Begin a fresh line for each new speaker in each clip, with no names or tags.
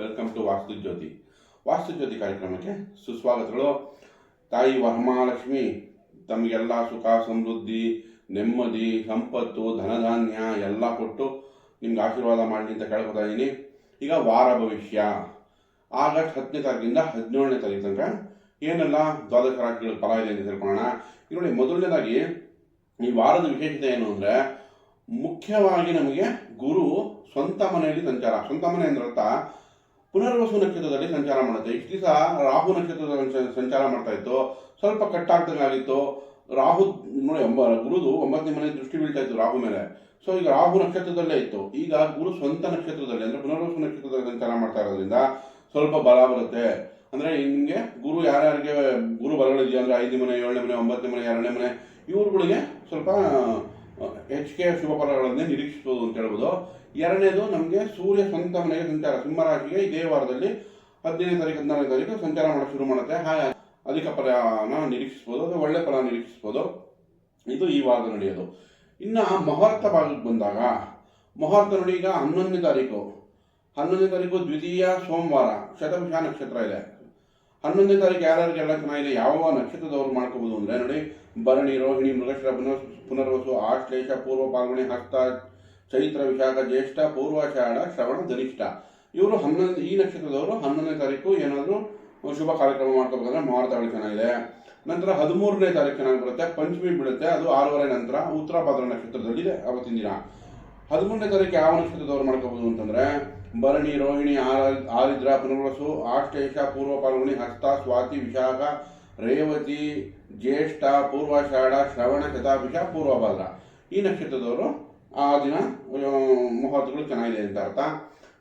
Welcome to ವಾಸ್ತು ಜ್ಯೋತಿ ವಾಸ್ತು ಜ್ಯೋತಿ ಕಾರ್ಯಕ್ರಮಕ್ಕೆ ಸುಸ್ವಾಗತಗಳು. ತಾಯಿ ವರಮಹಾಲಕ್ಷ್ಮಿ ತಮಗೆಲ್ಲ ಸುಖ, ಸಮೃದ್ಧಿ, ನೆಮ್ಮದಿ, ಸಂಪತ್ತು, ಧನಧಾನ್ಯ ಎಲ್ಲ ಕೊಟ್ಟು ನಿಮ್ಗೆ ಆಶೀರ್ವಾದ ಮಾಡಲಿ ಅಂತ ಕೇಳ್ಕೊತಾ ಇದ್ದೀನಿ ಈಗ ವಾರ ಭವಿಷ್ಯ. ಆಗಸ್ಟ್ ಹತ್ತನೇ ತಾರೀಕಿಂದ ಹದಿನೇಳನೇ ತಾರೀಕು ತನಕ ಏನೆಲ್ಲ ದ್ವಾದಶ ರಾಶಿಗಳ ಫಲ ಇದೆ ಅಂತ ತಿಳ್ಕೊಳ್ಳೋಣ. ಈಗ ನೋಡಿ ಮೊದಲನೇದಾಗಿ ಈ ವಾರದ ವಿಶೇಷತೆ ಏನು ಅಂದರೆ ಮುಖ್ಯವಾಗಿ ನಮಗೆ ಗುರು ಸ್ವಂತ ಮನೆಯಲ್ಲಿ ಸಂಚಾರ. ಸ್ವಂತ ಮನೆ ಅಂದ್ರೆ ಪುನರ್ವಸು ನಕ್ಷತ್ರದಲ್ಲಿ ಸಂಚಾರ ಮಾಡುತ್ತೆ. ಇಷ್ಟು ದಿವಸ ರಾಹು ನಕ್ಷತ್ರದಲ್ಲಿ ಸಂಚಾರ ಮಾಡ್ತಾ ಇತ್ತು. ಸ್ವಲ್ಪ ಕಟ್ಟಾಗ್ದಂಗಾಗಿತ್ತು ರಾಹು, ನೋಡಿ, ಒಂಬ, ಗುರುದು ಒಂಬತ್ತನೇ ಮನೆ ದೃಷ್ಟಿ ಬೀಳ್ತಾ ಇತ್ತು ರಾಹು ಮೇಲೆ. ಸೊ ಈಗ ರಾಹು ನಕ್ಷತ್ರದಲ್ಲೇ ಇತ್ತು. ಈಗ ಗುರು ಸ್ವಂತ ನಕ್ಷತ್ರದಲ್ಲಿ, ಅಂದರೆ ಪುನರ್ವಸು ನಕ್ಷತ್ರದಲ್ಲಿ ಸಂಚಾರ ಮಾಡ್ತಾ ಇರೋದ್ರಿಂದ ಸ್ವಲ್ಪ ಬಲ ಬರುತ್ತೆ. ಅಂದರೆ ನಿಮಗೆ ಗುರು ಯಾರ್ಯಾರಿಗೆ ಗುರು ಬಲಗಳಿದೆಯೋ, ಅಂದರೆ ಐದನೇ ಮನೆ, ಏಳನೇ ಮನೆ, ಒಂಬತ್ತನೇ ಮನೆ, ಎರಡನೇ ಮನೆ, ಇವ್ರುಗಳಿಗೆ ಸ್ವಲ್ಪ ಹೆಚ್ಚಿಗೆ ಶುಭ ಫಲಗಳನ್ನೇ ನಿರೀಕ್ಷಿಸಬಹುದು ಅಂತ ಹೇಳ್ಬೋದು. ಎರಡನೇದು ನಮಗೆ ಸೂರ್ಯ ಸ್ವಂತ ಮನೆಗೆ ಸಂಚಾರ, ಸಿಂಹರಾಶಿಗೆ ಇದೇ ವಾರದಲ್ಲಿ ಹದಿನೈದು ತಾರೀಕು, ಹದಿನಾರನೇ ತಾರೀಕು ಸಂಚಾರ ಮಾಡೋಕೆ ಶುರು ಮಾಡುತ್ತೆ. ಹಾಗೆ ಅಧಿಕ ಫಲನ ನಿರೀಕ್ಷಿಸ್ಬೋದು, ಅಥವಾ ಒಳ್ಳೆ ಫಲ ನಿರೀಕ್ಷಿಸ್ಬೋದು. ಇದು ಈ ವಾರದ ನಡೆಯೋದು. ಇನ್ನು ಮುಹೂರ್ತ ಭಾಗಕ್ಕೆ ಬಂದಾಗ, ಮುಹೂರ್ತ ನೋಡಿ ಈಗ ಹನ್ನೊಂದನೇ ತಾರೀಕು. ಹನ್ನೊಂದನೇ ತಾರೀಕು ದ್ವಿತೀಯ ಸೋಮವಾರ, ಶತಪುಷ ನಕ್ಷತ್ರ ಇದೆ. ಹನ್ನೊಂದನೇ ತಾರೀಕು ಯಾರ್ಯಾರಿಗೆಲ್ಲ ಚೆನ್ನಾಗಿದೆ, ಯಾವ ನಕ್ಷತ್ರದವ್ರು ಮಾಡ್ಕೋಬಹುದು ಅಂದ್ರೆ ನೋಡಿ, ಭರಣಿ, ರೋಹಿಣಿ, ಮೃಗಶ್ರ, ಪುನರ್ ಪುನರ್ವಸು, ಆಶ್ಲೇಷ, ಪೂರ್ವ ಪಾಲ್ಗುಣಿ ಹಸ್ತ ಚೈತ್ರ ವಿಶಾಖ ಜ್ಯೇಷ್ಠ ಪೂರ್ವಾಷಾಢ ಶ್ರವಣ ಧನಿಷ್ಠ ಇವರು ಹನ್ನೊಂದು, ಈ ನಕ್ಷತ್ರದವರು ಹನ್ನೊಂದನೇ ತಾರೀಕು ಏನಾದರೂ ಶುಭ ಕಾರ್ಯಕ್ರಮ ಮಾಡ್ಕೋಬೇಕಂದ್ರೆ ಮುಹೂರ್ತಗಳು ಚೆನ್ನಾಗಿದೆ ನಂತರ ಹದಿಮೂರನೇ ತಾರೀಕು ಚೆನ್ನಾಗಿ ಬರುತ್ತೆ, ಪಂಚಮಿ ಬೀಳುತ್ತೆ, ಅದು ಆರೂವರೆ ನಂತರ ಉತ್ತರ ಭಾದ್ರ ನಕ್ಷತ್ರದಲ್ಲಿ ಇದೆ ಅವತ್ತಿನ ದಿನ. ಹದಿಮೂರನೇ ತಾರೀಕು ಯಾವ ನಕ್ಷತ್ರದವರು ಮಾಡ್ಕೋಬೋದು ಅಂತಂದ್ರೆ, ಭರಣಿ, ರೋಹಿಣಿ ಆರ- ಆರಿದ್ರ, ಪುನರ್ವಸು ಆಶ್ಲೇಷ ಪೂರ್ವ ಪಾಲ್ಗುಣಿ ಹಸ್ತ, ಸ್ವಾತಿ, ವಿಶಾಖ, ರೇವತಿ, ಜ್ಯೇಷ್ಠ ಪೂರ್ವಾಷಾಢ ಶ್ರವಣ, ಶತಾಭಿಷ, ಪೂರ್ವಭಾದ್ರ. ಈ ನಕ್ಷತ್ರದವರು ಆ ದಿನ ಮುಹೂರ್ತಗಳು ಚೆನ್ನಾಗಿದೆ ಅಂತ ಅರ್ಥ.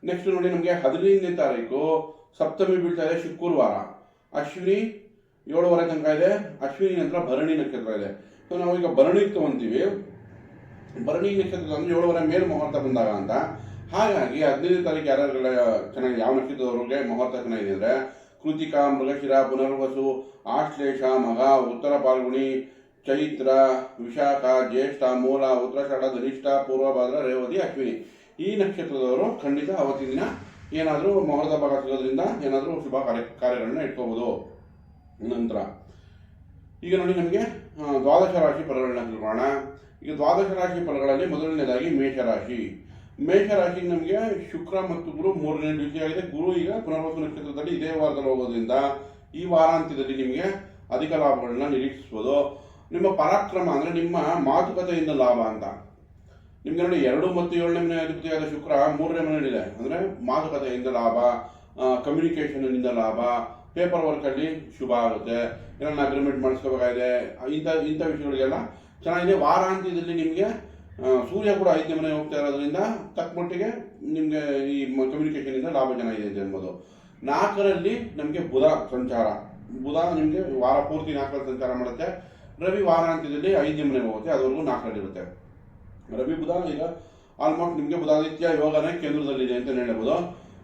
ನೆಕ್ಸ್ಟ್ ನೋಡಿ ನಮಗೆ ಹದಿನೈದನೇ ತಾರೀಕು, ಸಪ್ತಮಿ ಬೀಳ್ತಾ ಇದೆ ಶುಕ್ರವಾರ. ಅಶ್ವಿನಿ ಏಳುವರೆ ತನಕ ಇದೆ. ಅಶ್ವಿನಿ ನಂತರ ಭರಣಿ ನಕ್ಷತ್ರ ಇದೆ. ಸೊ ನಾವು ಈಗ ಭರಣಿಗೆ ತಗೊಂತೀವಿ. ಭರಣಿ ನಕ್ಷತ್ರ ಅಂದ್ರೆ ಏಳುವರೆ ಮೇಲೆ ಮುಹೂರ್ತ ಬಂದಾಗ ಅಂತ. ಹಾಗಾಗಿ ಹದಿನೈದನೇ ತಾರೀಕು ಯಾರ್ಯಾರು ಚೆನ್ನಾಗಿ ಯಾವ ನಕ್ಷತ್ರದವ್ರಿಗೆ ಮುಹೂರ್ತ ಚೆನ್ನಾಗಿದೆ ಅಂದರೆ ಕೃತಿಕಾ, ಮೃಗಶಿರ, ಪುನರ್ವಸು, ಆಶ್ಲೇಷ, ಮಗ, ಉತ್ತರ ಪಾಲ್ಗುಣಿ ಚೈತ್ರ, ವಿಶಾಖ, ಜ್ಯೇಷ್ಠ, ಮೂಲ ಉತ್ತರಾಷಾಢ ಧನಿಷ್ಠ ಪೂರ್ವಭಾದ್ರ ರೇವತಿ, ಅಶ್ವಿನಿ. ಈ ನಕ್ಷತ್ರದವರು ಖಂಡಿತ ಅವತ್ತಿನ ದಿನ ಏನಾದರೂ ಮುಹೂರ್ತ ಭಾಗ ಸಿಗೋದ್ರಿಂದ ಏನಾದರೂ ಶುಭ ಕಾರ್ಯ, ಕಾರ್ಯಗಳನ್ನ ಇಟ್ಕೋಬೋದು. ನಂತರ, ಈಗ ನೋಡಿ ನಮಗೆ ದ್ವಾದಶ ರಾಶಿ ಫಲಗಳನ್ನ ತಿಳ್ಕೊಳ್ಳೋಣ ಈಗ ದ್ವಾದಶ ರಾಶಿ ಫಲಗಳಲ್ಲಿ ಮೊದಲನೇದಾಗಿ ಮೇಷರಾಶಿ ಮೇಷರಾಶಿ ನಮಗೆ ಶುಕ್ರ ಮತ್ತು ಗುರು ಮೂರನೇ ದ್ವಿತೀಯಾಗಿದೆ ಗುರು ಈಗ ಪುನರ್ವಸು ನಕ್ಷತ್ರದಲ್ಲಿ ಇದೇ ವಾರದಲ್ಲಿ ಹೋಗೋದ್ರಿಂದ ಈ ವಾರಾಂತ್ಯದಲ್ಲಿ ನಿಮಗೆ ಅಧಿಕ ಲಾಭಗಳನ್ನ ನಿರೀಕ್ಷಿಸ್ಬೋದು. ನಿಮ್ಮ ಪರಾಕ್ರಮ ಅಂದರೆ ನಿಮ್ಮ ಮಾತುಕತೆಯಿಂದ ಲಾಭ ಅಂತ. ನಿಮ್ಗೆ ನೋಡಿ ಎರಡು ಮತ್ತು ಏಳನೇ ಮನೆ ಅಧಿಪತಿಯಾದ ಶುಕ್ರ ಮೂರನೇ ಮನೆಯಲ್ಲಿದೆ ಅಂದರೆ ಮಾತುಕತೆಯಿಂದ ಲಾಭ ಕಮ್ಯುನಿಕೇಷನ್ನಿಂದ ಲಾಭ ಪೇಪರ್ ವರ್ಕಲ್ಲಿ ಶುಭ ಆಗುತ್ತೆ. ಏನನ್ನ ಅಗ್ರಿಮೆಂಟ್ ಮಾಡಿಸ್ಕೋಬೇಕಾಗಿದೆ, ಇಂಥ ಇಂಥ ವಿಷಯಗಳಿಗೆಲ್ಲ ಚೆನ್ನಾಗಿದೆ. ವಾರಾಂತ್ಯದಲ್ಲಿ ನಿಮಗೆ ಸೂರ್ಯ ಕೂಡ ಐದನೇ ಮನೆ ಹೋಗ್ತಾ ಇರೋದ್ರಿಂದ ತಕ್ಕಮಟ್ಟಿಗೆ ನಿಮಗೆ ಈ ಕಮ್ಯುನಿಕೇಷನಿಂದ ಲಾಭ ಚೆನ್ನಾಗಿದೆ ಅಂತ ಹೇಳ್ಬೋದು. ನಾಲ್ಕರಲ್ಲಿ ನಮಗೆ ಬುಧ ಸಂಚಾರ. ಬುಧ ನಿಮಗೆ ವಾರ ಪೂರ್ತಿ ನಾಲ್ಕರಲ್ಲಿ ಸಂಚಾರ ಮಾಡುತ್ತೆ. ರವಿ ವಾರಾಂತ್ಯದಲ್ಲಿ ಐದು ಮನೆಗೆ ಹೋಗುತ್ತೆ, ಅದುವರೆಗೂ ನಾಲ್ಕರಲ್ಲಿ ಇರುತ್ತೆ. ರವಿ ಬುಧ, ಈಗ ಆಲ್ಮೋಸ್ಟ್ ನಿಮಗೆ ಬುಧಾದಿತ್ಯ ಯೋಗನೇ ಕೇಂದ್ರದಲ್ಲಿದೆ ಅಂತ ಹೇಳ್ಬೋದು.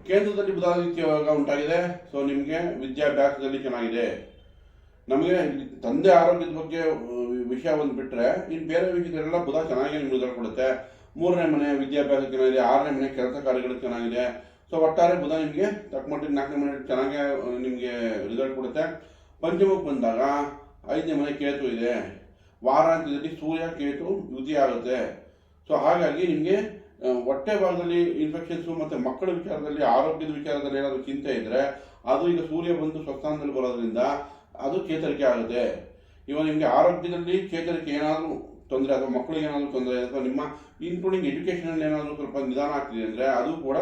ಕೇಂದ್ರದಲ್ಲಿ ಬುಧಾದಿತ್ಯ ಯೋಗ ಉಂಟಾಗಿದೆ ಸೊ ನಿಮಗೆ ವಿದ್ಯಾಭ್ಯಾಸದಲ್ಲಿ ಚೆನ್ನಾಗಿದೆ. ನಮಗೆ ತಂದೆ ಆರೋಗ್ಯದ ಬಗ್ಗೆ ವಿಷಯ ಒಂದು ಬಿಟ್ಟರೆ ಇನ್ನು ಬೇರೆ ವಿಷಯದಲ್ಲೆಲ್ಲ ಬುಧ ಚೆನ್ನಾಗಿ ನಿಮ್ಗೆ ಕೊಡುತ್ತೆ. ಮೂರನೇ ಮನೆ ವಿದ್ಯಾಭ್ಯಾಸ ಚೆನ್ನಾಗಿದೆ, ಆರನೇ ಮನೆ ಕೆಲಸ ಕಾರ್ಯಗಳು ಚೆನ್ನಾಗಿದೆ. ಸೊ ಒಟ್ಟಾರೆ ಬುಧ ನಿಮಗೆ ತಕ್ಕ ಮಟ್ಟಿಗೆ ನಾಲ್ಕನೇ ಮನೆ ಚೆನ್ನಾಗಿ ನಿಮಗೆ ರಿಸಲ್ಟ್ ಕೊಡುತ್ತೆ. ಪಂಚಮಕ್ಕೆ ಬಂದಾಗ ಐದನೇ ಮನೆ ಕೇತು ಇದೆ. ವಾರಾಂತ್ಯದಲ್ಲಿ ಸೂರ್ಯ ಕೇತು ಯುತಿ ಆಗುತ್ತೆ. ಸೊ ಹಾಗಾಗಿ ನಿಮಗೆ ಹೊಟ್ಟೆ ಭಾಗದಲ್ಲಿ ಇನ್ಫೆಕ್ಷನ್ಸು ಮತ್ತು ಮಕ್ಕಳ ವಿಚಾರದಲ್ಲಿ, ಆರೋಗ್ಯದ ವಿಚಾರದಲ್ಲಿ ಏನಾದರೂ ಚಿಂತೆ ಇದ್ದರೆ ಅದು ಈಗ ಸೂರ್ಯ ಬಂದು ಸ್ವಸ್ಥಾನದಲ್ಲಿ ಬರೋದ್ರಿಂದ ಅದು ಚೇತರಿಕೆ ಆಗುತ್ತೆ. ಇವಾಗ ನಿಮಗೆ ಆರೋಗ್ಯದಲ್ಲಿ ಚೇತರಿಕೆ ಏನಾದರೂ ತೊಂದರೆ ಅಥವಾ ಮಕ್ಕಳಿಗೆ ಏನಾದರೂ ತೊಂದರೆ ಅಥವಾ ನಿಮ್ಮ ಇನ್ಕ್ಲೂಡಿಂಗ್ ಎಜುಕೇಷನಲ್ಲಿ ಏನಾದರೂ ಸ್ವಲ್ಪ ನಿಧಾನ ಆಗ್ತಿದೆ ಅಂದರೆ ಅದು ಕೂಡ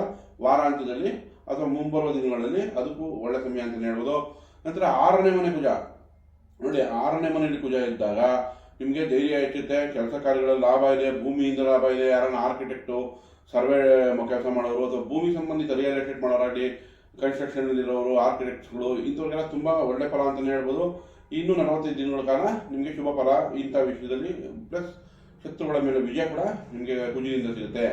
ವಾರಾಂತ್ಯದಲ್ಲಿ ಅಥವಾ ಮುಂಬರುವ ದಿನಗಳಲ್ಲಿ ಅದಕ್ಕೂ ಒಳ್ಳೆ ಸಮಯ ಅಂತಲೇ ಹೇಳ್ಬೋದು. ನಂತರ ಆರನೇ ಮನೆ ಕುಜ ನೋಡಿ ಆರನೇ ಮನೆಯಲ್ಲಿ ಕುಜ ಇದ್ದಾಗ ನಿಮಗೆ ಧೈರ್ಯ ಹೆಚ್ಚುತ್ತೆ, ಕೆಲಸ ಕಾರ್ಯಗಳಲ್ಲಿ ಲಾಭ ಇದೆ, ಭೂಮಿಯಿಂದ ಲಾಭ ಇದೆ, ಯಾರನ್ನ ಆರ್ಕಿಟೆಕ್ಟು ಸರ್ವೆ ಕೆಲಸ ಮಾಡೋರು ಅಥವಾ ಭೂಮಿ ಸಂಬಂಧಿತ ರಿಯಲ್ ಎಸ್ಟೇಟ್ ಮಾಡೋರಾಗಲಿ ಕನ್ಸ್ಟ್ರಕ್ಷನಲ್ಲಿರೋರು ಆರ್ಕಿಟೆಕ್ಟ್ಸ್ಗಳು ಇಂಥವ್ರಿಗೆಲ್ಲ ತುಂಬ ಒಳ್ಳೆ ಫಲ ಅಂತಲೇ ಹೇಳ್ಬೋದು. ಇನ್ನೂ ನಲವತ್ತೈದು ದಿನಗಳ ಕಾಲ ನಿಮಗೆ ಶುಭ ಫಲ ಇಂಥ ವಿಷಯದಲ್ಲಿ ಪ್ಲಸ್ ಶತ್ರುಗಳ ಮೇಲೆ ವಿಜಯ ಕೂಡ ನಿಮಗೆ ಕುಜಿಯಿಂದ ಸಿಗುತ್ತೆ.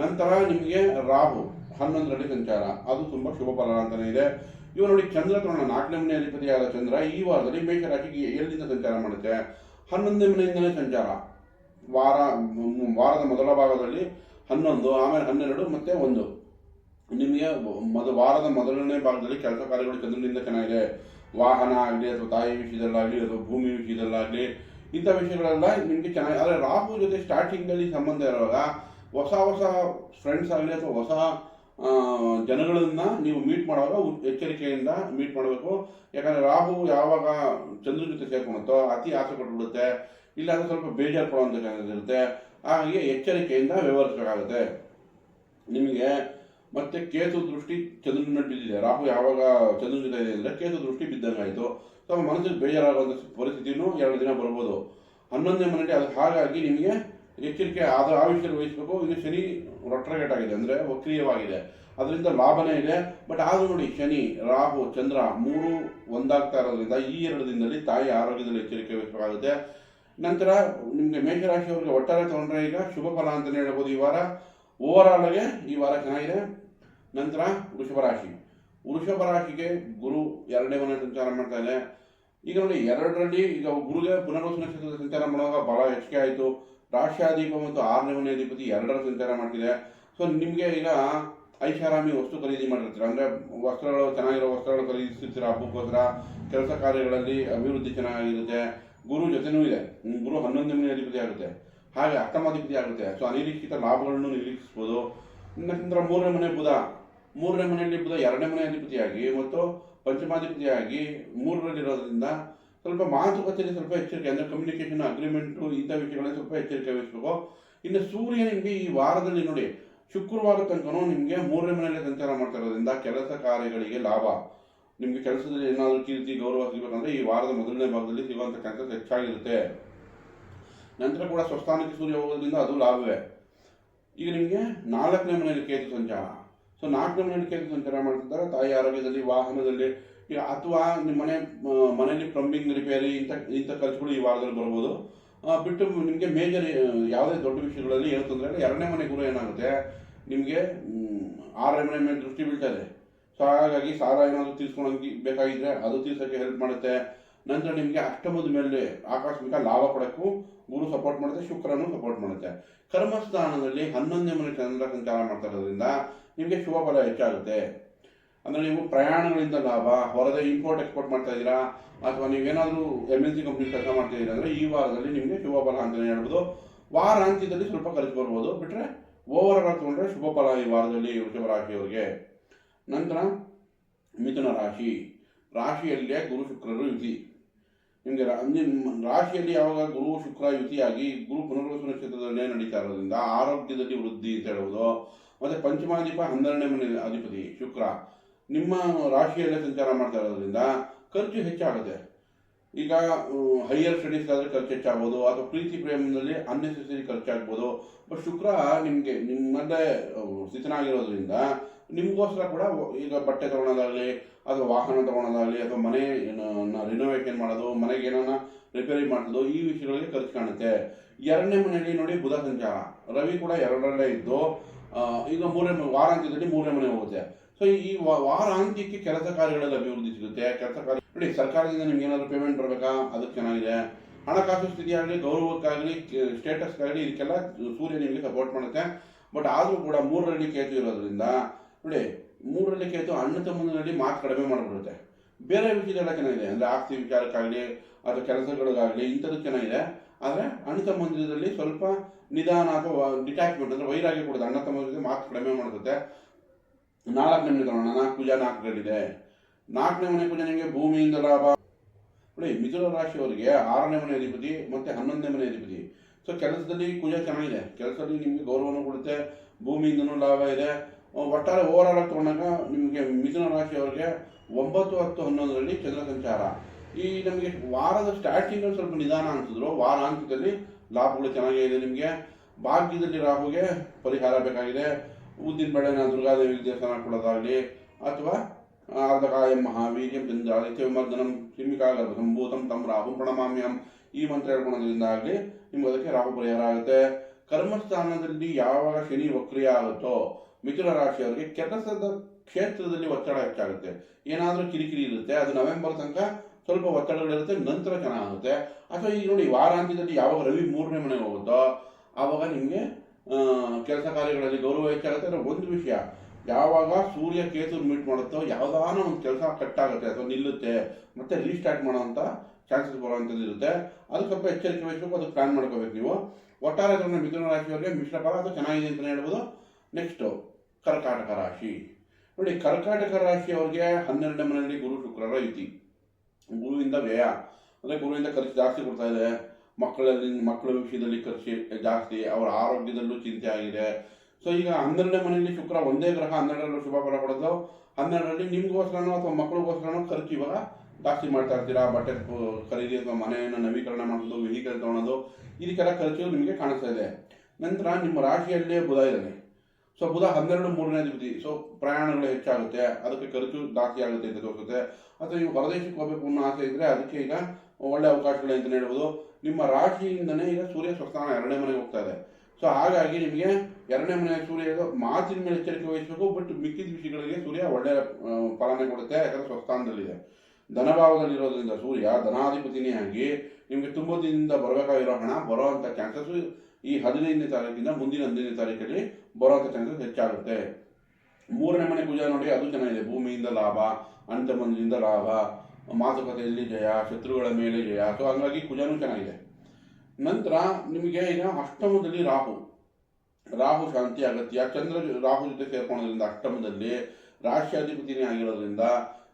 ನಂತರ ನಿಮಗೆ ರಾಹು, ಹನ್ನೊಂದರಲ್ಲಿ ಸಂಚಾರ. ಅದು ತುಂಬ ಶುಭ ಫಲ ಅಂತಲೇ ಇದೆ. ಇವ ನೋಡಿ ಚಂದ್ರ ತೋರಣ ನಾಲ್ಕನೇ ಮನೆ ಅಧಿಪತಿಯಾದ ಚಂದ್ರ ಈ ವಾರದಲ್ಲಿ ಮೇಷರಾಶಿಗೆ ಎಲ್ಲಿಂದ ಸಂಚಾರ ಮಾಡುತ್ತೆ? ಹನ್ನೊಂದನೇ ಮನೆಯಿಂದಲೇ ಸಂಚಾರ. ವಾರ ವಾರದ ಮೊದಲ ಭಾಗದಲ್ಲಿ ಹನ್ನೊಂದು, ಆಮೇಲೆ ಹನ್ನೆರಡು, ಮತ್ತೆ ಒಂದು. ನಿಮಗೆ ಮೊದ, ವಾರದ ಮೊದಲನೇ ಭಾಗದಲ್ಲಿ ಕೆಲಸ ಕಾರ್ಯಗಳು ಚಂದ್ರನಿಂದ ಚೆನ್ನಾಗಿದೆ. ವಾಹನ ಆಗಲಿ ಅಥವಾ ತಾಯಿ ವಿಷಯದಲ್ಲಾಗಲಿ ಅಥವಾ ಭೂಮಿ ವಿಷಯದಲ್ಲಾಗಲಿ, ಇಂಥ ವಿಷಯಗಳೆಲ್ಲ ನಿಮಗೆ ಚೆನ್ನಾಗಿ, ಆದರೆ ರಾಹು ಜೊತೆ ಸ್ಟಾರ್ಟಿಂಗಲ್ಲಿ ಸಂಬಂಧ ಇರುವಾಗ ಹೊಸ ಹೊಸ ಫ್ರೆಂಡ್ಸ್ ಆಗಲಿ ಅಥವಾ ಹೊಸ ಜನಗಳನ್ನ ನೀವು ಮೀಟ್ ಮಾಡುವಾಗ ಎಚ್ಚರಿಕೆಯಿಂದ ಮೀಟ್ ಮಾಡಬೇಕು. ಯಾಕಂದರೆ ರಾಹು ಯಾವಾಗ ಚಂದ್ರ ಜೊತೆ ಸೇರ್ಕೊಳುತ್ತೋ ಅತಿ ಆಸೆ ಕೊಟ್ಬಿಡುತ್ತೆ ಇಲ್ಲಾಂದ್ರೆ ಸ್ವಲ್ಪ ಬೇಜಾರು ಕೊಡುವಂಥ ಚಾನ್ಸಸ್ ಇರುತ್ತೆ. ಹಾಗಾಗಿ ಎಚ್ಚರಿಕೆಯಿಂದ ವ್ಯವಹರಿಸಬೇಕಾಗುತ್ತೆ. ನಿಮಗೆ ಮತ್ತೆ ಕೇತು ದೃಷ್ಟಿ ಚಂದ್ರನ ಮೇಲೆ ಬಿದ್ದಿದೆ. ರಾಹು ಯಾವಾಗ ಚಂದ್ರನ ಜೊತೆ ಇದೆ ಅಂದರೆ ಕೇತು ದೃಷ್ಟಿ ಬಿದ್ದಂಗೆ ಆಯಿತು. ತಮ್ಮ ಮನಸ್ಸಿಗೆ ಬೇಜಾರಾಗುವಂಥ ಪರಿಸ್ಥಿತಿನೂ ಎರಡು ದಿನ ಬರ್ಬೋದು. ಹನ್ನೊಂದನೇ ಮನೆಯಲ್ಲಿ ಅದು ಹಾಗಾಗಿ ನಿಮಗೆ ಎಚ್ಚರಿಕೆ ಆದ ಆ ವಿಷಯದಲ್ಲಿ ವಹಿಸಬೇಕು. ಇದು ಶನಿ ರೊಟ್ರಗೇಟ್ ಆಗಿದೆ ಅಂದರೆ ವಕ್ರಿಯವಾಗಿದೆ. ಅದರಿಂದ ಲಾಭನೇ ಇದೆ. ಬಟ್ ಆದರೂ ನೋಡಿ, ಶನಿ, ರಾಹು, ಚಂದ್ರ ಮೂರು ಒಂದಾಗ್ತಾ ಇರೋದ್ರಿಂದ ಈ ಎರಡು ದಿನದಲ್ಲಿ ತಾಯಿ ಆರೋಗ್ಯದಲ್ಲಿ ಎಚ್ಚರಿಕೆ ವಹಿಸಬೇಕಾಗುತ್ತೆ. ನಂತರ ನಿಮಗೆ ಮೇಷರಾಶಿಯವರಿಗೆ ಒಟ್ಟಾರೆ ತೊಗೊಂಡ್ರೆ ಈಗ ಶುಭ ಫಲ ಅಂತಲೇ ಹೇಳ್ಬೋದು ಈ ವಾರ. ಓವರ್ ಆಲ್ಗೆ ಈ ವಾರ ಚೆನ್ನಾಗಿದೆ. ನಂತರ ವೃಷಭ ರಾಶಿ. ವೃಷಭ ರಾಶಿಗೆ ಗುರು ಎರಡನೇ ಮನೆ ಸಂಚಾರ ಮಾಡ್ತಾ ಇದೆ. ಈಗ ನೋಡಿ, ಎರಡರಲ್ಲಿ ಈಗ ಗುರುಗೆ ಪುನರ್ವಸ ನಕ್ಷತ್ರದ ಸಂಚಾರ ಮಾಡುವಾಗ ಬಹಳ ಹೆಚ್ಚಿಗೆ ಆಯಿತು. ರಾಷ್ಟ್ರಾಧಿಪ ಮತ್ತು ಆರನೇ ಮನೆ ಅಧಿಪತಿ ಎರಡರ ಸಂಚಾರ ಮಾಡ್ತಿದೆ. ಸೊ ನಿಮಗೆ ಈಗ ಐಷಾರಾಮಿ ವಸ್ತು ಖರೀದಿ ಮಾಡಿರ್ತೀರ? ಅಂದರೆ ವಸ್ತ್ರಗಳು, ಚೆನ್ನಾಗಿರೋ ವಸ್ತ್ರಗಳು ಖರೀದಿಸ್ತಿರ್ತೀರ? ಹಬ್ಬಕ್ಕೋಸ್ಕರ ಕೆಲಸ ಕಾರ್ಯಗಳಲ್ಲಿ ಅಭಿವೃದ್ಧಿ ಚೆನ್ನಾಗಿರುತ್ತೆ. ಗುರು ಜೊತೆನೂ ಇದೆ. ಗುರು ಹನ್ನೊಂದು ಮನೆ ಅಧಿಪತಿ ಆಗುತ್ತೆ. ಹಾಗೆ ಅಷ್ಟಮಾಧಿಪತಿ ಆಗುತ್ತೆ. ಸೊ ಅನಿರೀಕ್ಷಿತ ಲಾಭಗಳನ್ನು ನಿರೀಕ್ಷಿಸ್ಬೋದು ನಂತರ ಮೂರನೇ ಮನೆ ಬುಧ. ಮೂರನೇ ಮನೆಯಲ್ಲಿ ಬುಧ ಎರಡನೇ ಮನೆ ಅಧಿಪತಿಯಾಗಿ ಮತ್ತು ಪಂಚಮಾಧಿಪತಿಯಾಗಿ ಮೂರರಲ್ಲಿರೋದ್ರಿಂದ ಸ್ವಲ್ಪ ಮಾತುಕತೆಯಲ್ಲಿ ಸ್ವಲ್ಪ ಎಚ್ಚರಿಕೆ, ಅಂದರೆ ಕಮ್ಯುನಿಕೇಷನ್ ಅಗ್ರಿಮೆಂಟು ಇಂಥ ವಿಷಯಗಳಲ್ಲಿ ಸ್ವಲ್ಪ ಎಚ್ಚರಿಕೆ ವಹಿಸಬೇಕು. ಇನ್ನು ಸೂರ್ಯ ನಿಮಗೆ ಈ ವಾರದಲ್ಲಿ ನೋಡಿ, ಶುಕ್ರವಾರ ತನಕನೂ ನಿಮಗೆ ಮೂರನೇ ಮನೆಯಲ್ಲಿ ಸಂಚಾರ ಮಾಡ್ತಾ ಇರೋದ್ರಿಂದ ಕೆಲಸ ಕಾರ್ಯಗಳಿಗೆ ಲಾಭ. ನಿಮಗೆ ಕೆಲಸದಲ್ಲಿ ಏನಾದರೂ ಕೀರ್ತಿ, ಗೌರವ ಸಿಗಬೇಕಂದ್ರೆ ಈ ವಾರದ ಮೊದಲನೇ ಭಾಗದಲ್ಲಿ ಸಿಗುವಂಥ ಚಾನ್ಸಸ್ ಹೆಚ್ಚಾಗಿರುತ್ತೆ. ನಂತರ ಕೂಡ ಸ್ವಸ್ಥಾನಕ್ಕೆ ಸೂರ್ಯ ಹೋಗೋದ್ರಿಂದ ಅದು ಲಾಭವೇ. ಈಗ ನಿಮಗೆ ನಾಲ್ಕನೇ ಮನೆಯಲ್ಲಿ ಕೇತು ಸಂಚಾರ. ಸೊ ನಾಲ್ಕನೇ ಮನೆಯಲ್ಲಿ ಕೇತು ಸಂಚಾರ ಮಾಡ್ತಿದ್ದಾರೆ. ತಾಯಿ ಆರೋಗ್ಯದಲ್ಲಿ, ವಾಹನದಲ್ಲಿ ಅಥವಾ ನಿಮ್ಮ ಮನೆ ಮನೆಯಲ್ಲಿ ಪ್ಲಂಬಿಂಗ್ ರಿಪೇರಿ ಇಂಥ ಇಂಥ ಖರ್ಚುಗಳು ಈ ವಾರದಲ್ಲಿ ಬರ್ಬೋದು. ಬಿಟ್ಟು ನಿಮಗೆ ಮೇಜರ್ ಯಾವುದೇ ದೊಡ್ಡ ವಿಷಯಗಳಲ್ಲಿ ಏನು ತೊಂದರೆ ಎರಡನೇ ಮನೆ ಗುರು ಏನಾಗುತ್ತೆ? ನಿಮಗೆ ಆರನೇ ಮನೆ ಮೇಲೆ ದೃಷ್ಟಿ ಬೀಳ್ತಾ ಇದೆ. ಸೊ ಹಾಗಾಗಿ ಸಾಲ ಏನಾದರೂ ತೀರ್ಸ್ಕೊಳಂಗೆ ಬೇಕಾಗಿದ್ರೆ ಅದು ತೀರ್ಸೋಕ್ಕೆ ಹೆಲ್ಪ್ ಮಾಡುತ್ತೆ. ನಂತರ ನಿಮಗೆ ಅಷ್ಟಮದ ಮೇಲೆ ಆಕಸ್ಮಿಕ ಲಾಭ ಕೊಡೋಕ್ಕೂ ಗುರು ಸಪೋರ್ಟ್ ಮಾಡುತ್ತೆ, ಶುಕ್ರನು ಸಪೋರ್ಟ್ ಮಾಡುತ್ತೆ. ಕರ್ಮಸ್ಥಾನದಲ್ಲಿ ಹನ್ನೊಂದನೇ ಮನೆ ಚಂದ್ರ ಸಂಚಾರ ಮಾಡ್ತಾ ಇರೋದ್ರಿಂದ ನಿಮಗೆ ಶುಭ ಫಲ ಹೆಚ್ಚಾಗುತ್ತೆ. ಅಂದರೆ ನೀವು ಪ್ರಯಾಣಗಳಿಂದ ಲಾಭ ಹೊರದ ಇಂಪೋರ್ಟ್ ಎಕ್ಸ್ಪೋರ್ಟ್ ಮಾಡ್ತಾ ಇದ್ದೀರಾ? ಅಥವಾ ನೀವೇನಾದರೂ ಎಂ ಎನ್ ಸಿ ಕಂಪ್ನಿ ಕೆಲಸ ಮಾಡ್ತಾ ಇದ್ದೀರಾ ಅಂದರೆ ಈ ವಾರದಲ್ಲಿ ನಿಮಗೆ ಶುಭ ಫಲ ಅಂತಲೇ ಹೇಳ್ಬೋದು. ವಾರಾಂತ್ಯದಲ್ಲಿ ಸ್ವಲ್ಪ ಖರ್ಚು ಬರ್ಬೋದು. ಬಿಟ್ಟರೆ ಓವರ್ ಆಲ್ ತಗೊಂಡ್ರೆ ಶುಭ ಫಲ ಈ ವಾರದಲ್ಲಿ ವೃಷಭ ರಾಶಿಯವರಿಗೆ ನಂತರ ಮಿಥುನ ರಾಶಿ. ರಾಶಿಯಲ್ಲೇ ಗುರು ಶುಕ್ರರು ಯುತಿ. ನಿಮಗೆ ರಾಶಿಯಲ್ಲಿ ಯಾವಾಗ ಗುರು ಶುಕ್ರ ಯುತಿಯಾಗಿ ಗುರು ಪುನರ್ವಸನ ಕ್ಷೇತ್ರದಲ್ಲೇ ನಡೀತಾ ಇರೋದ್ರಿಂದ ಆರೋಗ್ಯದಲ್ಲಿ ವೃದ್ಧಿ ಅಂತ ಹೇಳ್ಬೋದು. ಮತ್ತು ಪಂಚಮಾಧಿಪ ಹನ್ನೆರಡನೇ ಮನೆ ಅಧಿಪತಿ ಶುಕ್ರ. ನಿಮ್ಮ ರಾಶಿಯಲ್ಲೇ ಸಂಚಾರ ಮಾಡ್ತಾ ಇರೋದ್ರಿಂದ ಖರ್ಚು ಹೆಚ್ಚಾಗುತ್ತೆ. ಈಗ ಹೈಯರ್ ಸ್ಟಡೀಸ್ ಆದರೆ ಖರ್ಚು ಹೆಚ್ಚಾಗ್ಬೋದು, ಅಥವಾ ಪ್ರೀತಿ ಪ್ರೇಮದಲ್ಲಿ ಅನ್ನೆಸೆಸರಿ ಖರ್ಚಾಗ್ಬೋದು ಬಟ್ ಶುಕ್ರ ನಿಮಗೆ, ನಿಮ್ಮಲ್ಲೇ ಸ್ಥಿತನಾಗಿರೋದ್ರಿಂದ ನಿಮಗೋಸ್ಕರ ಕೂಡ ಈಗ ಬಟ್ಟೆ ತಗೊಳೋದಾಗಲಿ, ಅಥವಾ ವಾಹನ ತಗೊಳೋದಾಗಲಿ, ಅಥವಾ ಮನೆ ರಿನೋವೇಷನ್ ಮಾಡೋದು, ಮನೆಗೆ ಏನನ್ನ ರಿಪೇರಿ ಮಾಡೋದು ಈ ವಿಷಯಗಳಿಗೆ ಖರ್ಚು ಕಾಣುತ್ತೆ. ಎರಡನೇ ಮನೆಯಲ್ಲಿ ನೋಡಿ ಬುಧ ಸಂಚಾರ. ರವಿ ಕೂಡ ಎರಡರಲ್ಲೇ ಇದ್ದು ಈಗ ಮೂರನೇ, ವಾರಾಂತ್ಯದಲ್ಲಿ ಮೂರನೇ ಮನೆ ಹೋಗುತ್ತೆ. ಸೊ ಈ ವಾರಾಂತ್ಯಕ್ಕೆ ಕೆಲಸ ಕಾರ್ಯಗಳಲ್ಲಿ ಅಭಿವೃದ್ಧಿ ಸಿಗುತ್ತೆ. ಕೆಲಸ ಕಾರ್ಯ ನೋಡಿ, ಸರ್ಕಾರದಿಂದ ನಿಮ್ಗೆ ಏನಾದರೂ ಪೇಮೆಂಟ್ ಬರಬೇಕಾ? ಅದಕ್ಕೆ ಚೆನ್ನಾಗಿದೆ. ಹಣಕಾಸು ಸ್ಥಿತಿಯಾಗಲಿ ಗೌರವಕ್ಕಾಗಲಿ ಸ್ಟೇಟಸ್ಗಾಗಲಿ ಇದಕ್ಕೆಲ್ಲ ಸೂರ್ಯ ನಿಮಗೆ ಸಪೋರ್ಟ್ ಮಾಡುತ್ತೆ. ಬಟ್ ಆದರೂ ಕೂಡ ಮೂರರಲ್ಲಿ ಕೇತು ಇರೋದ್ರಿಂದ, ನೋಡಿ, ಮೂರರಲ್ಲಿ ಕೇತು ಅಣ್ಣ ತಮ್ಮನಲ್ಲಿ ಮಾತು ಕಡಿಮೆ ಮಾಡಿಬಿಡುತ್ತೆ. ಬೇರೆ ವಿಷಯದೆಲ್ಲ ಚೆನ್ನಾಗಿದೆ. ಅಂದರೆ ಆಸ್ತಿ ವಿಚಾರಕ್ಕಾಗಲಿ ಅಥವಾ ಕೆಲಸಗಳಿಗಾಗಲಿ, ಇಂಥದ್ದು ಚೆನ್ನಾಗಿದೆ. ಆದರೆ ಅಣ್ಣ ತಮ್ಮಂದಿರದಲ್ಲಿ ಸ್ವಲ್ಪ ನಿಧಾನ ಅಥವಾ ಡಿಟ್ಯಾಚ್ಮೆಂಟ್ ಅಂದರೆ ವೈರಾಗಿ ಕೊಡುತ್ತೆ ಅಣ್ಣ ತಮ್ಮಂದಿರಿಗೆ ಮಾತು ಕಡಿಮೆ ಮಾಡುತ್ತೆ ನಾಲ್ಕನೇ ಮನೆ ತಗೋಣ ನಾಲ್ಕು ಪೂಜಾ ಗಂಟಿದೆ ನಾಲ್ಕನೇ ಮನೆ ಪೂಜೆ ನಿಮಗೆ ಭೂಮಿಯಿಂದ ಲಾಭ. ನೋಡಿ, ಮಿಥುನ ರಾಶಿಯವರಿಗೆ ಆರನೇ ಮನೆ ಅಧಿಪತಿ ಮತ್ತೆ ಹನ್ನೊಂದನೇ ಮನೆ ಅಧಿಪತಿ. ಸೊ ಕೆಲಸದಲ್ಲಿ ಕುಜ ಚೆನ್ನಾಗಿದೆ. ಕೆಲಸದಲ್ಲಿ ನಿಮಗೆ ಗೌರವನೂ ಕೊಡುತ್ತೆ, ಭೂಮಿಯಿಂದನೂ ಲಾಭ ಇದೆ. ಒಟ್ಟಾರೆ ಓವರ್ ಆಲ್ ತಗೊಂಡಾಗ ನಿಮಗೆ ಮಿಥುನ ರಾಶಿಯವರಿಗೆ ಒಂಬತ್ತು, ಹತ್ತು, ಹನ್ನೊಂದರಲ್ಲಿ ಚಂದ್ರ ಸಂಚಾರ. ಈ ನಮಗೆ ವಾರದ ಸ್ಟಾರ್ಟಿಂಗ್ ಸ್ವಲ್ಪ ನಿಧಾನ ಅನ್ಸಿದ್ರು. ವಾರಾಂತ್ಯದಲ್ಲಿ ಲಾಭಗಳು ಚೆನ್ನಾಗೇ ಇದೆ ನಿಮಗೆ. ಭಾಗ್ಯದಲ್ಲಿ ರಾಹುಗೆ ಪರಿಹಾರ ಬೇಕಾಗಿದೆ. ಉದ್ದಿನ ಬೇಳೆನ ದುರ್ಗಾದೇವಿ ದೇವಸ್ಥಾನ ಕೊಡೋದಾಗಲಿ ಅಥವಾ ಆರ್ಧಕಾಯಂ ಮಹಾವೀರ್ಯ ಚಂದ್ರಾದಿತ್ಯ ವಿಮರ್ದನಂ ಸಿಂಹಿಕಾಗರ್ಭ ಸಂಭೂತಂ ತಂ ರಾಹು ಪ್ರಣಮಾಮ್ಯಂ ಈ ಮಂತ್ರ ಹೇಳ್ಕೊಳೋದ್ರಿಂದ ಆಗಲಿ ನಿಮ್ಗೆ ಅದಕ್ಕೆ ರಾಹು ಪರಿಹಾರ ಆಗುತ್ತೆ. ಕರ್ಮಸ್ಥಾನದಲ್ಲಿ ಯಾವಾಗ ಶನಿ ವಕ್ರಿಯ ಆಗುತ್ತೋ ಮಿಥುನ ರಾಶಿಯವರಿಗೆ ಕೆಲಸದ ಕ್ಷೇತ್ರದಲ್ಲಿ ಒತ್ತಡ ಹೆಚ್ಚಾಗುತ್ತೆ. ಏನಾದರೂ ಕಿರಿಕಿರಿ ಇರುತ್ತೆ, ಅದು ನವೆಂಬರ್ ತನಕ ಸ್ವಲ್ಪ ಒತ್ತಡಗಳಿರುತ್ತೆ, ನಂತರ ಚೆನ್ನಾಗುತ್ತೆ. ಅಥವಾ ಈಗ ನೋಡಿ, ವಾರಾಂತ್ಯದಲ್ಲಿ ಯಾವಾಗ ರವಿ ಮೂರನೇ ಮನೆಗೆ ಹೋಗುತ್ತೋ, ಆವಾಗ ನಿಮಗೆ ಕೆಲಸ ಕಾರ್ಯಗಳಲ್ಲಿ ಗೌರವ ಹೆಚ್ಚಾಗುತ್ತೆ. ಅಂದರೆ ಒಂದು ವಿಷಯ, ಯಾವಾಗ ಸೂರ್ಯ ಕೇತು ಮೀಟ್ ಮಾಡುತ್ತೋ, ಯಾವ್ದಾನ ಒಂದು ಕೆಲಸ ಕಟ್ ಆಗುತ್ತೆ, ಅಥವಾ ನಿಲ್ಲುತ್ತೆ, ಮತ್ತೆ ರೀಸ್ಟಾರ್ಟ್ ಮಾಡೋವಂಥ ಚಾನ್ಸಸ್ ಬರುವಂಥದ್ದು ಇರುತ್ತೆ. ಅದು ಸ್ವಲ್ಪ ಎಚ್ಚರಿಕೆ ವಹಿಸಬೇಕು ಅದು ಪ್ಲಾನ್ ಮಾಡ್ಕೋಬೇಕು ನೀವು. ಒಟ್ಟಾರೆ ತಮ್ಮ ಮಿಥುನ ರಾಶಿಯವರಿಗೆ ಮಿಶ್ರ ಫಲ ಅದು ಚೆನ್ನಾಗಿದೆ ಅಂತಲೇ ಹೇಳ್ಬೋದು. ನೆಕ್ಸ್ಟು ಕರ್ಕಾಟಕ ರಾಶಿ. ನೋಡಿ, ಕರ್ಕಾಟಕ ರಾಶಿಯವರಿಗೆ ಹನ್ನೆರಡನೇ ಮನೆಯಲ್ಲಿ ಗುರು, ಶುಕ್ರರ ಯುತಿ. ಗುರುವಿಂದ ವ್ಯಯ. ಅಂದರೆ ಗುರುವಿಂದ ಖರ್ಚು ಜಾಸ್ತಿ ಕೊಡ್ತಾ ಇದೆ. ಮಕ್ಕಳಲ್ಲಿ, ಮಕ್ಕಳ ವಿಷಯದಲ್ಲಿ ಖರ್ಚು ಜಾಸ್ತಿ, ಅವರ ಆರೋಗ್ಯದಲ್ಲೂ ಚಿಂತೆ ಆಗಿದೆ. ಸೊ ಈಗ ಹನ್ನೆರಡನೇ ಮನೆಯಲ್ಲಿ ಶುಕ್ರ, ಒಂದೇ ಗ್ರಹ ಹನ್ನೆರಡರಲ್ಲೂ ಶುಭ ಫಲ ಕೊಡೋದು ಹನ್ನೆರಡರಲ್ಲಿ ನಿಮಗೋಸ್ಕರನೋ ಅಥವಾ ಮಕ್ಕಳಿಗೋಸ್ಕರನೋ ಖರ್ಚು ಇವಾಗ ಜಾಸ್ತಿ ಮಾಡ್ತಾ ಇರ್ತೀರಾ? ಬಟ್ಟೆ ಖರೀದಿ ಅಥವಾ ಮನೆಯನ್ನು ನವೀಕರಣ ಮಾಡೋದು, ವೆಹಿಕಲ್ ತೊಗೊಳೋದು, ಇದಕ್ಕೆಲ್ಲ ಖರ್ಚು ನಿಮಗೆ ಕಾಣಿಸ್ತಾ ಇದೆ. ನಂತರ ನಿಮ್ಮ ರಾಶಿಯಲ್ಲೇ ಬುಧ ಇದ್ದಾನೆ. ಸೊ ಬುಧ ಹನ್ನೆರಡು ಮೂರನೇ ಅಧಿಪತಿ ಸೊ ಪ್ರಯಾಣಗಳು ಹೆಚ್ಚಾಗುತ್ತೆ. ಅದಕ್ಕೆ ಖರ್ಚು ಜಾಸ್ತಿ ಆಗುತ್ತೆ ಅಂತ ತೋರಿಸುತ್ತೆ. ಅಥವಾ ನೀವು ಹೊರದೇಶಕ್ಕೆ ಹೋಗಬೇಕು ಅನ್ನೋ ಆಸೆ ಇದ್ದರೆ ಅದಕ್ಕೆ ಈಗ ಒಳ್ಳೆ ಅವಕಾಶಗಳು ಅಂತಲೇ ಹೇಳ್ಬೋದು. ನಿಮ್ಮ ರಾಶಿಯಿಂದನೇ ಈಗ ಸೂರ್ಯ ಸ್ವಸ್ಥಾನ ಎರಡನೇ ಮನೆಗೆ ಹೋಗ್ತಾ ಇದೆ. ಸೊ ಹಾಗಾಗಿ ನಿಮಗೆ ಎರಡನೇ ಮನೆ ಸೂರ್ಯ ಮಾತಿನ ಮೇಲೆ ಎಚ್ಚರಿಕೆ ವಹಿಸಬೇಕು ಬಟ್ ಮಿಕ್ಕಿದ ವಿಷಯಗಳಿಗೆ ಸೂರ್ಯ ಒಳ್ಳೆಯ ಫಲನೆ ಕೊಡುತ್ತೆ, ಯಾಕಂದರೆ ಸ್ವಸ್ಥಾನದಲ್ಲಿದೆ. ಧನಭಾವದಲ್ಲಿರೋದ್ರಿಂದ ಸೂರ್ಯ ಧನಾಧಿಪತಿನೇ ಆಗಿ ನಿಮಗೆ ತುಂಬ ದಿನದಿಂದ ಬರಬೇಕಾಗಿರೋ ಹಣ ಬರೋವಂಥ ಚಾನ್ಸಸ್ ಈ ಹದಿನೈದನೇ ತಾರೀಕಿಂದ ಮುಂದಿನ ಹದಿನೈದನೇ ತಾರೀಕಲ್ಲಿ ಬರೋವಂಥ ಚಾನ್ಸಸ್ ಹೆಚ್ಚಾಗುತ್ತೆ. ಮೂರನೇ ಮನೆ ಪೂಜೆ ನೋಡಿ, ಅದು ಚೆನ್ನಾಗಿದೆ. ಭೂಮಿಯಿಂದ ಲಾಭ ಅಂತ ತಮ್ಮಂದಿರಿಂದ ಲಾಭ. ಮಾತುಕತೆಯಲ್ಲಿ ಜಯ, ಶತ್ರುಗಳ ಮೇಲೆ ಜಯ. ಸೊ ಹಂಗಾಗಿ ಕುಜನೂ ಚೆನ್ನಾಗಿದೆ. ನಂತರ ನಿಮಗೆ ಈಗ ಅಷ್ಟಮದಲ್ಲಿ ರಾಹು. ರಾಹು ಶಾಂತಿ, ಅಗತ್ಯ. ಚಂದ್ರ ರಾಹು ಜೊತೆ ಸೇರ್ಕೊಳ್ಳೋದ್ರಿಂದ ಅಷ್ಟಮದಲ್ಲಿ ರಾಷ್ಟ್ರಾಧಿಪತಿನೇ ಆಗಿರೋದ್ರಿಂದ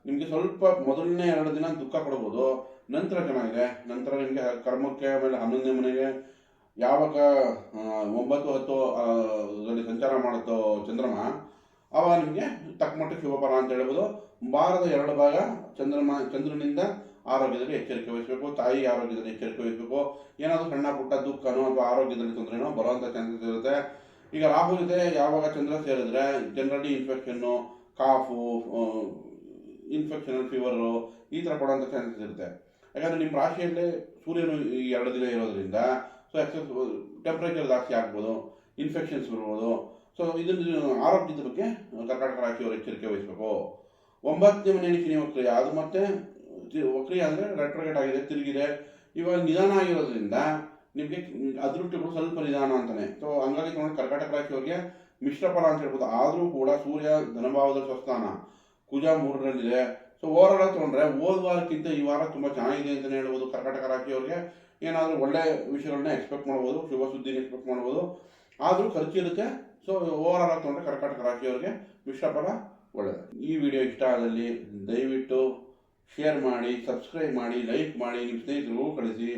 ನಿಮಗೆ ಸ್ವಲ್ಪ ಮೊದಲನೇ ಎರಡು ದಿನ ದುಃಖ ಕೊಡ್ಬೋದು. ನಂತರ ಚೆನ್ನಾಗಿದೆ. ನಂತರ ನಿಮಗೆ ಕರ್ಮಕ್ಕೆ ಆಮೇಲೆ ಹನ್ನೊಂದನೇ ಮನೆಗೆ ಯಾವಾಗ ಒಂಬತ್ತು ಹತ್ತು ಸಂಚಾರ ಮಾಡುತ್ತೋ ಚಂದ್ರಮ ಆವಾಗ ನಿಮಗೆ ತಕ್ಕ ಮಟ್ಟಿಗೆ ಶುಭ ಫಲ ಅಂತ ಹೇಳ್ಬೋದು. ವಾರದ ಎರಡು ಭಾಗ ಚಂದ್ರಮ ಚಂದ್ರನಿಂದ ಆರೋಗ್ಯದಲ್ಲಿ ಎಚ್ಚರಿಕೆ ವಹಿಸಬೇಕು, ತಾಯಿ ಆರೋಗ್ಯದಲ್ಲಿ ಎಚ್ಚರಿಕೆ ವಹಿಸಬೇಕು. ಏನಾದರೂ ಸಣ್ಣ ಪುಟ್ಟ ದುಃಖನೋ ಅಥವಾ ಆರೋಗ್ಯದಲ್ಲಿ ತೊಂದರೆನೋ ಬರುವಂಥ ಚಾನ್ಸಸ್ ಇರುತ್ತೆ. ಈಗ ರಾಹು ಜೊತೆ ಯಾವಾಗ ಚಂದ್ರ ಸೇರಿದ್ರೆ generally infection cough infection fever ಈ ಥರ ಕೊಡೋಂಥ ಚಾನ್ಸಸ್ ಇರುತ್ತೆ. ಯಾಕಂದರೆ ನಿಮ್ಮ ರಾಶಿಯಲ್ಲಿ ಸೂರ್ಯನು ಈ ಎರಡು ದಿನ ಇರೋದ್ರಿಂದ ಸೊ ಎಕ್ಸಸ್ ಟೆಂಪ್ರೇಚರ್ ಜಾಸ್ತಿ ಆಗ್ಬೋದು ಇನ್ಫೆಕ್ಷನ್ಸ್ ಬರ್ಬೋದು. ಸೊ ಇದನ್ನು ಆರೋಗ್ಯದ ಬಗ್ಗೆ ಕರ್ನಾಟಕ ರಾಶಿಯವರು ಎಚ್ಚರಿಕೆ ವಹಿಸಬೇಕು. ಒಂಬತ್ತನೇ ಮನೆಯಲ್ಲಿ ಶನಿ ವಕ್ರಿಯ ಅದು ಮತ್ತೆ ವಕ್ರಿಯ ಅಂದರೆ ರೆಟ್ರೋಗೇಟ್ ಆಗಿದೆ, ತಿರುಗಿದೆ. ಇವಾಗ ನಿಧಾನ ಆಗಿರೋದ್ರಿಂದ ನಿಮಗೆ ಅದೃಷ್ಟಗಳು ಸ್ವಲ್ಪ ನಿಧಾನ ಅಂತಾನೆ. ಸೊ ಹಂಗಾಗಿ ತೊಗೊಂಡು ಕರ್ನಾಟಕ ರಾಶಿಯವರಿಗೆ ಮಿಶ್ರ ಫಲ ಅಂತ ಹೇಳ್ಬೋದು. ಆದರೂ ಕೂಡ ಸೂರ್ಯ ಧನಭಾವದ ಸ್ವಸ್ಥಾನ ಕುಜ ಮೂರರಲ್ಲಿದೆ. ಸೊ ಓವರಾಲ್ ಆಗಿ ತೊಗೊಂಡ್ರೆ ಹೋದ ವಾರಕ್ಕಿಂತ ಈ ವಾರ ತುಂಬ ಚೆನ್ನಾಗಿದೆ ಅಂತಲೇ ಹೇಳ್ಬೋದು ಕರ್ನಾಟಕ ರಾಶಿಯವರಿಗೆ ಏನಾದರೂ ಒಳ್ಳೆ ವಿಷಯಗಳನ್ನ ಎಕ್ಸ್ಪೆಕ್ಟ್ ಮಾಡ್ಬೋದು, ಶುಭ ಸುದ್ದಿನ ಎಕ್ಸ್ಪೆಕ್ಟ್ ಮಾಡ್ಬೋದು. ಆದರೂ ಖರ್ಚಿರುತ್ತೆ ಸೊ ಓವರಾಲ್ ಆಗಿ ತೊಗೊಂಡ್ರೆ ಕರ್ನಾಟಕ ರಾಶಿಯವ್ರಿಗೆ ಮಿಶ್ರ ಫಲ ಒಳ್ಳೆಯದು ಈ ವಿಡಿಯೋ ಇಷ್ಟ ಆದಲ್ಲಿ ದಯವಿಟ್ಟು ಶೇರ್ ಮಾಡಿ ಸಬ್ಸ್ಕ್ರೈಬ್ ಮಾಡಿ ಲೈಕ್ ಮಾಡಿ, ನಿಮ್ಮ ಸ್ನೇಹಿತರಿಗೂ ಕಳಿಸಿ.